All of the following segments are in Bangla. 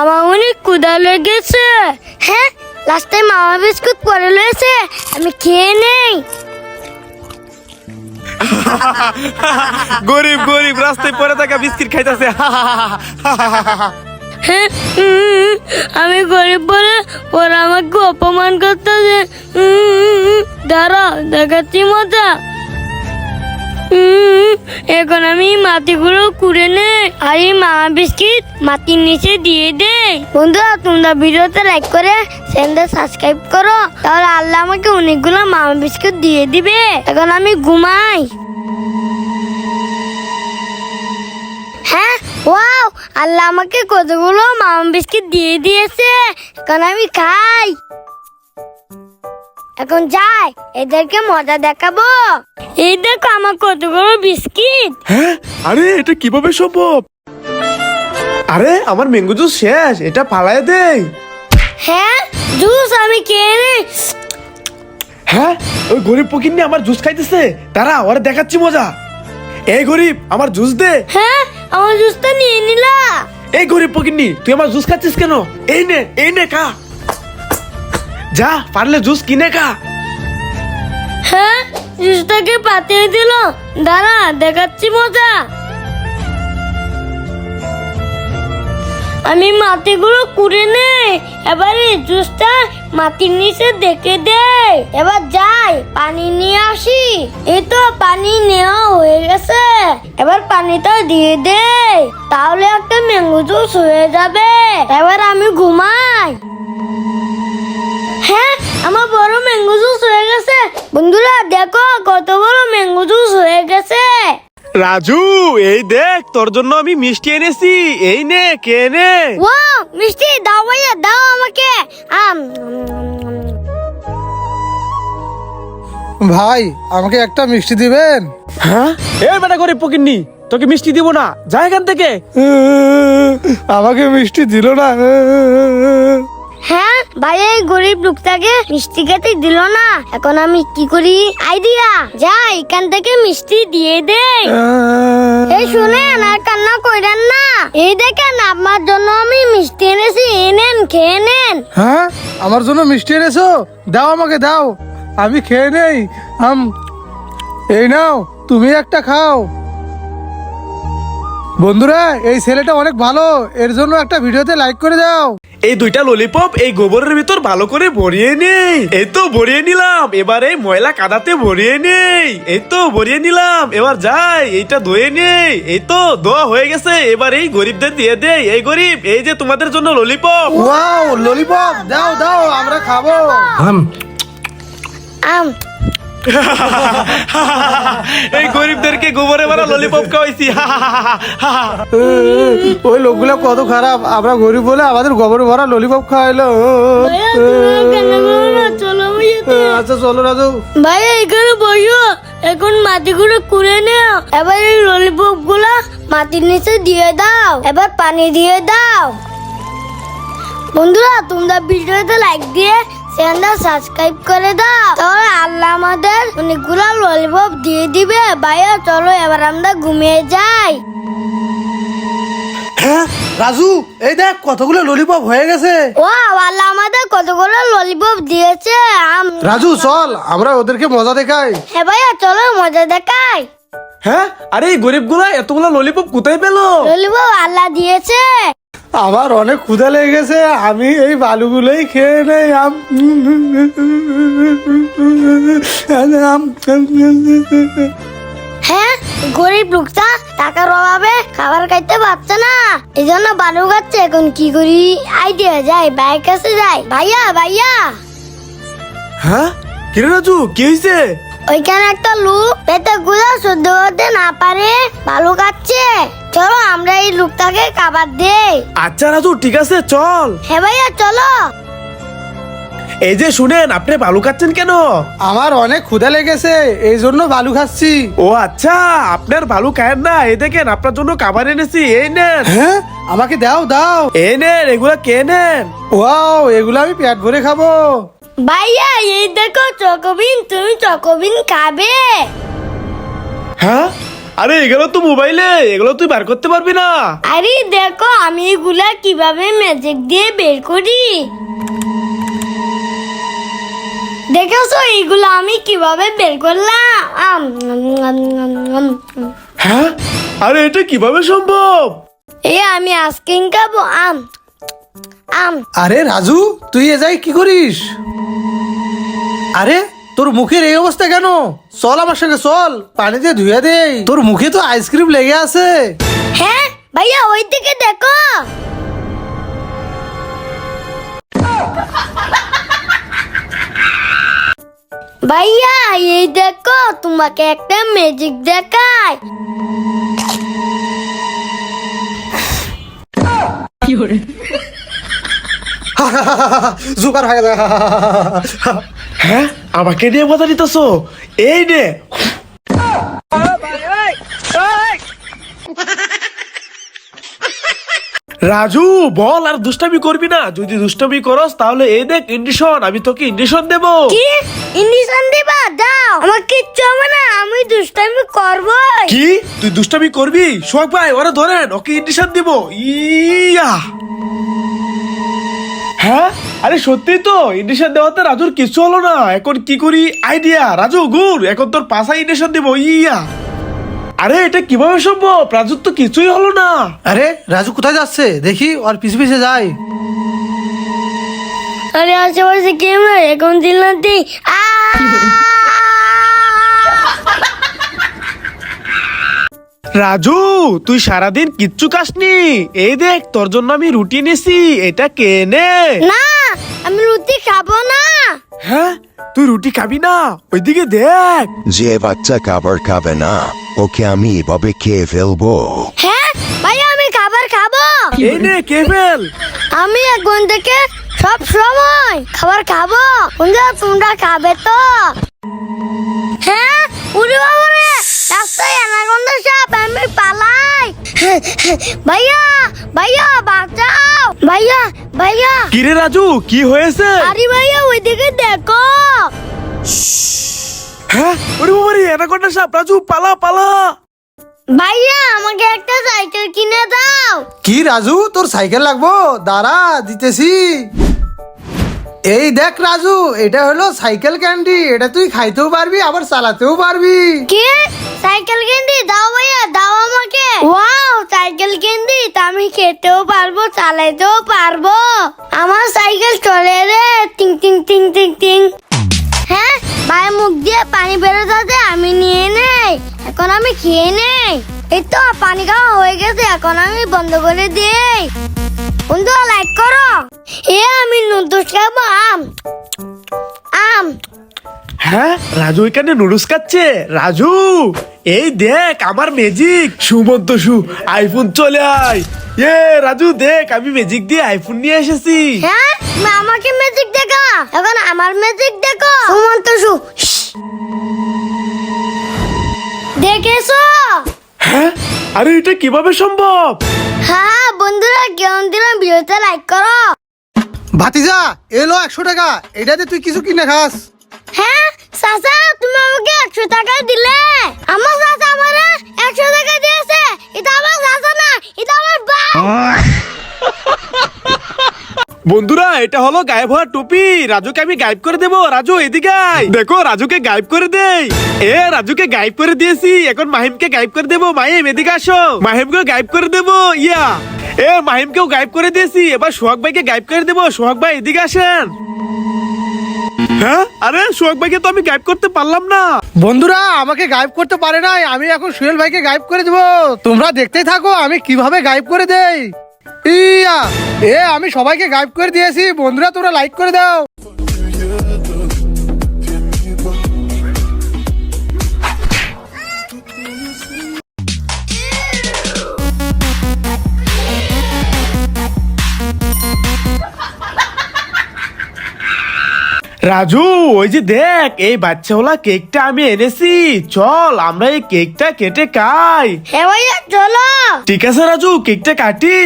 আমার অনেক ক্ষুধা লেগেছে। হ্যাঁ লাস্টে মামা বিস্কুট পরে রয়েছে আমি খেয়ে নেই। গরিব গরিব রাস্তায় পড়ে থাকা বিস্কিট খাইতেছে। হ্যাঁ আমি গরিব বলে ওরা আমাকে অপমান করতেছে। দাঁড়াও দেখাচ্ছি মজা। এখন আমি মাটিগুলো কুড়ে নে আর এই মামা বিস্কিট মাটির নিচে দিয়ে দে। বন্ধুরা, তোমরা ভিডিওতে লাইক করে চ্যানেলটা সাবস্ক্রাইব করো, তাহলে আল্লাহ আমাকে অনেকগুলো মামা বিস্কুট দিয়ে দিবে। এখন আমি ঘুমাই। হ্যাঁ ওয়াও আল্লাহ আমাকে কতগুলো মামা বিস্কিট দিয়ে দিয়েছে। এখন আমি খাই। এখন যাই এদেরকে মজা দেখাবো। এই দেখো আমার কতগুলো বিস্কিট। হ্যাঁ? আরে এটা কীভাবে সম্ভব? আরে আমার ম্যাঙ্গো জুস শেষ এটা পালায় দেই। হ্যাঁ? জুস আমি খেয়ে নেই। হ্যাঁ? ওই গরিব নিয়ে আমার জুস খাইতেছে। তারা ওরা দেখাচ্ছি মজা। এই গরিব আমার জুস দে। হ্যাঁ? আমার জুসটা নিয়ে নিলা। এই গরিব ফকিরনি তুই আমার জুস খাচ্ছিস কেন? এই নে এই নে খা। যা, পারলে জুস কিনে খা। হ্যাঁ জুসটাকে পাতিয়ে দিল। দাঁড়া, দেখাচ্ছি মজা। আমি মাটিগুলো কুড়ে নেই এবার জুসটা মাটির নিচে দেখে দে। এবার যাই, পানি নিয়ে আসি। এই তো পানি নেওয়া হয়ে গেছে। এবার পানিটা দিয়ে দে। তাহলে একটা ম্যাঙ্গো জুস হয়ে যাবে। এবার আমি ঘুমাই। হ্যাঁ আমার বড় ম্যাঙ্গো জুস হয়ে গেছে। বন্ধুরা দেখো কত বড় ম্যাঙ্গো জুস হয়ে গেছে। রাজু এই দেখ তোর জন্য আমি মিষ্টি এনেছি। এই নে কে নে? ও মিষ্টি দাও ভাইয়া দাও আমাকে। আম ভাই আমাকে একটা মিষ্টি দিবেন? হ্যাঁ? এই বেটা গরিব ফকিরনি তোকে মিষ্টি দিব না যা এখান থেকে। আমাকে মিষ্টি দিল না। হ্যাঁ ভাই, এই গরিব লোকটাকে মিষ্টি খেতে দিল না। এখন আমি কি করি? আইডিয়া যা, এখান থেকে মিষ্টি দিয়ে দে। এই শুনেন, আর কান্না কইরেন না। এই দেখেন, আপনার জন্য আমি মিষ্টি এনেছি এই নেন খেয়ে নেন। হ্যাঁ আমার জন্য মিষ্টি এনেছো? দাও আমাকে, দাও। আমি খেয়ে নেই। আম, এই নাও, তুমি একটা খাও। বন্ধুরা, এই ছেলেটা অনেক ভালো। এর জন্য একটা ভিডিওতে লাইক করে দাও। এই দুইটা ললিপপ এই গোবরের ভিতর ভালো করে ভরিয়ে নেই। এই তো ভরিয়ে নিলাম। এবার এই ময়লা কাদাতে ভরিয়ে নেই। এই তো ভরিয়ে নিলাম। এবার যাই এইটা ধুয়ে নেই। এই তো ধোয়া হয়ে গেছে। এবার এই গরিবদের দিয়ে দেই। এই গরিব এই যে তোমাদের জন্য ললিপপ ওয়াও ললিপপ দাও দাও আমরা খাব। আম। এই গরিবদেরকে গোবরে মারা ললিপপ খাওয়াইছি। ওই লোকগুলো কত খারাপ। আমরা গরিব বলে আমাদের গোবর ভরা ললিপপ খাওয়াইলো। তো। আচ্ছা চলো রাজু। ভাইয়া এখানে বসো। এখন মাটিগুলো কুড়ে নাও। এবার এই ললিপপগুলা মাটির নিচে দিয়ে দাও। এবার পানি দিয়ে দাও। বন্ধুরা তোমরা ভিডিওতে লাইক দিয়ে চ্যানেলটা সাবস্ক্রাইব করে দাও। তাহলে আল্লাহ আমাদের অনেকগুলো ললিপপ দিয়ে দিবে। ভাইয়া চলো এবার আমরা ঘুমিয়ে যাই। হ্যাঁ রাজু এই দেখ কতগুলো ললিপপ হয়ে গেছে। ও আল্লাহ আমাদের কতগুলো ললিপপ দিয়েছে। আম রাজু চল আমরা ওদেরকে মজা দেখাই। হ্যাঁ ভাইয়া চলো মজা দেখাই। হ্যাঁ আরে এই গরিবগুলা এতগুলা ললিপপ কোথায় পেল? ললিপপ আল্লাহ দিয়েছে। আমার অনেক ক্ষুধা লেগে গেছে আমি এই বালুগুলোই খেয়ে নেই আম। হ্যাঁ গরিব লোকটা টাকার অভাবে খাবার খাইতে পারছে না। এই জন্য বালু খাচ্ছে এখন কি করি? আইডিয়া যাই বাইক কাছে যাই ভাইয়া ভাইয়া। হ্যাঁ? কিরে রাজু কি হয়েছে ওইখানে একটা লোক পেটে খাবার দেই আচ্ছা রাজু ঠিক আছে চল। হ্যাঁ ভাইয়া চলো। এই যে শুনেন আপনি বালু খাচ্ছেন কেন? আমার অনেক ক্ষুধা লেগেছে এই জন্য বালু খাচ্ছি। ও আচ্ছা আপনার ভালো খায়েন না এই দেখেন আপনার জন্য খাবার এনেছি এই নেন। হ্যাঁ আমাকে দাও দাও। এই নেন এগুলা কে নেন? ওয়াও এগুলো আমি পেট ভরে খাব। ভাইয়া এই দেখো চকবিন তুমি চকবিন খাবে। হ্যাঁ? আরে এগুলো তো মোবাইলে এগুলো তুই বার করতে পারবি না। আরে দেখো আমি এগুলা কীভাবে ম্যাজিক দিয়ে বের করি? দেখেছ এইগুলো আমি কীভাবে বের করলাম। হ্যাঁ? আরে এটা কীভাবে সম্ভব? এই আমি আইসক্রিম খাব আম। আম। আরে রাজু তুই এ যাই কি করিস? আরে তোর মুখের এই অবস্থা কেন? চল আমার সঙ্গে চল। পানি দিয়ে ধুয়ে দে তোর মুখে তো আইসক্রিম লেগে আছে। হ্যাঁ ভাইয়া ওই দিকে দেখো। ভাইয়া এই দেখো তোমাকে একটা ম্যাজিক দেখায় জোগাড় হয়ে গেছে হ্যাঁ? আমাকে নিয়ে মজা নিতেছো এই নে। রাজু বল আর দুষ্টামি করবি না? যদি দুষ্টামি করস তাহলে এই দেখ ইন্ডিশন আমি তোকে ইন্ডিশন দেবো। কি? ইন্ডিশন দিবা? দাও আমার কিচ্ছু হবে না আমি দুষ্টামি করব কি? তুই দুষ্টামি করবি? সোহাগ ভাই ওরা ধরেন ওকে ইন্ডিশন দিব। ইয়া। হ্যাঁ? আরে সত্যি তো ইন্ডিশন দেওয়াতে রাজুর কিছু হলো না। এখন কি করি? আইডিয়া রাজু গুর এখন তোর পাশা ইন্ডিশন দিব ইয়া। আরে এটা কীভাবে সম্ভব? রাজুর তো কিছুই হলো না। আরে রাজু কোথায় যাচ্ছে? দেখি ওর পিছে পিছে যাই আরে আশেপাশে কেউ না এখন চিল্লাতি আ! রাজু তুই সারাদিন কিচ্ছু খাসনি। এই দেখ তোর জন্য আমি রুটি এনেছি এটা কে নে? না রুটি খাব না? হ্যাঁ তুই রুটি খাবি না? ওইদিকে দেখ। যে বাচ্চা খাবার খাবে না ওকে আমি এভাবে খেয়ে ফেলব। হ্যাঁ ভাইয়া আমি খাবার খাব। এই নে কে ফেল। আমি এখন থেকে সব সময় খাবার খাব। বন্ধুরা তোমরা খাবে তো? হ্যাঁ উড়ে বাবা রে। রাস্তায় অ্যানাকোন্ডা সাপ আমি পালাই। ভাইয়া ভাইয়া বাঁচাও। ভাইয়া ভাইয়া। কিরে রাজু কি হয়েছে? আরে ভাইয়া ওইদিকে দেখো। হ্যাঁ? ওরে বাবা রে অ্যানাকোন্ডা সাপ? রাজু পালা পালা। ভাইয়া আমাকে একটা সাইকেল কিনে দাও। কি রাজু তোর সাইকেল লাগবো? দাঁড়া দিতেছি। এই দেখ রাজু, এটা হলো সাইকেল ক্যান্ডি, এটা তুই খাইতেও পারবি, আবার চালাতেও পারবি। কি? সাইকেল কিনদি দাও ভাইয়া, দাও আমাকে। ওয়াও, সাইকেল তা আমি খেতেও পারব চালাইতেও পারব। আমার সাইকেল চলে রে, টিং টিং টিং টিং টিং। হ্যাঁ ভাই মুখ দিয়ে পানি বেরো যাচ্ছে আমি নিয়ে নেই, এখন আমি খেয়ে নেই। এই তো, পানি খাওয়া হয়ে গেছে, এখন আমি বন্ধ করে দিই। বন্ধু লাইক করো। এ আমি নুডলস খাব আম। আম। হ্যাঁ রাজু এখানে নুডলস খাচ্ছে। রাজু এই দেখ আমার ম্যাজিক সুমন্ত সু আইফোন চলে আয়। এ রাজু দেখ আমি ম্যাজিক দিয়ে আইফোন নিয়ে এসেছি। হ্যাঁ আমাকে ম্যাজিক দেখা এখন আমার ম্যাজিক দেখো। সুমন্ত সু দেখেছ? হ্যাঁ আরে এটা কীভাবে সম্ভব? হ্যাঁ বন্ধুরা কেমন দিলাম? ভিডিওতে লাইক করো। ভাতিজা এলো একশো টাকা। এটাতে তুই কিছু কিনে খাস। হ্যাঁ চাচা তুমি আমাকে একশো টাকা দিলে। আমার চাচা আমার একশো টাকা দিয়েছে। এটা আমার চাচা না এটা আমার বাপ। বন্ধুরা এটা হলো গায়েব হওয়ার টুপি। রাজুকে আমি গায়েব করে দেবো। রাজু এদিকে আয়। দেখো রাজুকে গায়েব করে দেই। এ রাজুকে গায়েব করে দিয়েছি। এখন মাহিমকে গায়েব করে দেবো। মাহিম এদিকে আসো। মাহিমকে গায়েব করে দেবো। ইয়া। এ, মাহিমকেও গায়েব করে দিয়েছি। এবার সোহাগ ভাইকে গায়েব করে দেবো। সোহাগ ভাই, এদিকে আসেন। হ্যাঁ? আরে ভাইকে তো আমি করতে পারলাম না। বন্ধুরা, আমাকে করতে পারে নাই। আমি এখন সুহেল ভাইকে করে দেবো। তোমরা দেখতেই থাকো, আমি কীভাবে গায়েব করে দেই। ইয়া! এ, আমি সবাইকে গায়েব করে দিয়েছি। বন্ধুরা, তোমরা লাইক করে দাও। রাজু ওই যে দেখ এই বাচ্চাওয়ালা কেকটা আমি এনেছি চল আমরা এই কেকটা কেটে খাই হ্যাঁ ভাইয়া চলো ঠিক আছে রাজু কেকটা কাটি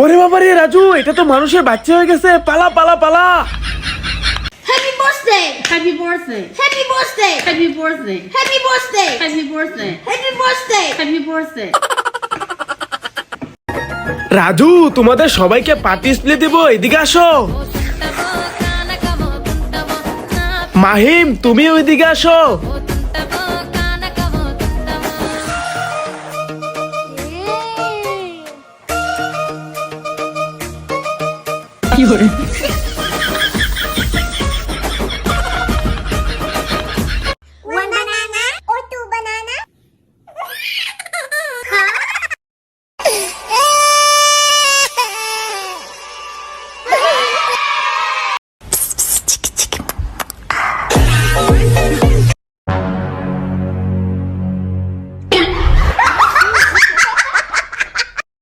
ওরে বাবা রে রাজু এটা তো মানুষের বাচ্চা হয়ে গেছে পালা পালা পালা happy birthday! Happy birthday. Happy birthday! Happy birthday. Happy birthday! Happy birthday. Happy birthday! Happy birthday. Raju তোমাদের সবাইকে পার্টি স্প্লে দেবো এদিকে আসো। মাহিম তুমি ওইদিকে আসো।